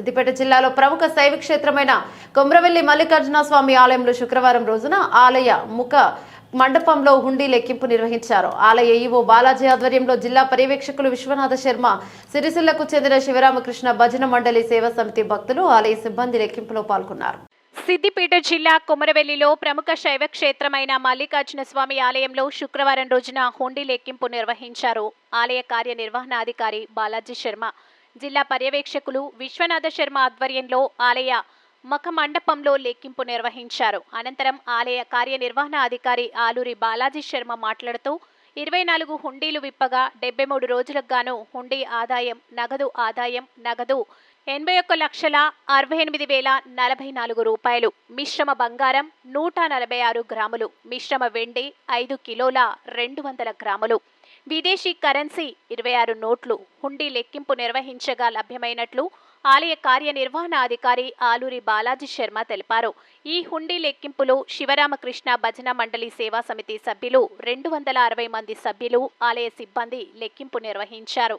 సిద్దిపేట జిల్లాలో ప్రముఖ శైవ క్షేత్రమైన కొమ్రవెల్లి మల్లికార్జున స్వామి ఆలయంలో శుక్రవారం రోజున ఆలయ ముఖ మండపంలో హుండీ లెక్కింపు నిర్వహించారు. ఆలయ ఈవో బాలాజీ ఆధ్వర్యంలో జిల్లా పర్యవేక్షకులు విశ్వనాథ శర్మ సిరిసిల్లకు చెందిన శివరామకృష్ణ భజన మండలి సేవా సమితి భక్తులు ఆలయ సిబ్బంది లెక్కింపులో పాల్గొన్నారు. సిద్దిపేట జిల్లా కుమరవెల్లిలో ప్రముఖ శైవ క్షేత్రమైన మల్లికార్జున స్వామి ఆలయంలో శుక్రవారం రోజున హుండీ లెక్కింపు నిర్వహించారు. ఆలయ కార్యనిర్వహణాధికారి బాలాజీ శర్మ జిల్లా పర్యవేక్షకులు విశ్వనాథ శర్మ ఆధ్వర్యంలో ఆలయ మఖ మండపంలో లెక్కింపు నిర్వహించారు. అనంతరం ఆలయ కార్యనిర్వహణ అధికారి ఆలూరి బాలాజీ శర్మ మాట్లాడుతూ ఇరవై నాలుగు హుండీలు విప్పగా డెబ్బై మూడు రోజులకు గాను హుండీ ఆదాయం నగదు ఆదాయం నగదు ఎనభై ఒక్క లక్షల అరవై ఎనిమిది వేల నలభై నాలుగు రూపాయలు. మిశ్రమ బంగారం నూట నలభై ఆరు గ్రాములు. మిశ్రమ వెండి ఐదు కిలోల రెండు వందల గ్రాములు. విదేశీ కరెన్సీ ఇరవై ఆరు నోట్లు హుండీ లెక్కింపు నిర్వహించగా లభ్యమైనట్లు ఆలయ కార్యనిర్వహణ అధికారి ఆలూరి బాలాజీ శర్మ తెలిపారు ఈ హుండీ లెక్కింపులో శివరామకృష్ణ భజన మండలి సేవా సమితి సభ్యులు రెండు వందల అరవై మంది సభ్యులు ఆలయ సిబ్బంది లెక్కింపు నిర్వహించారు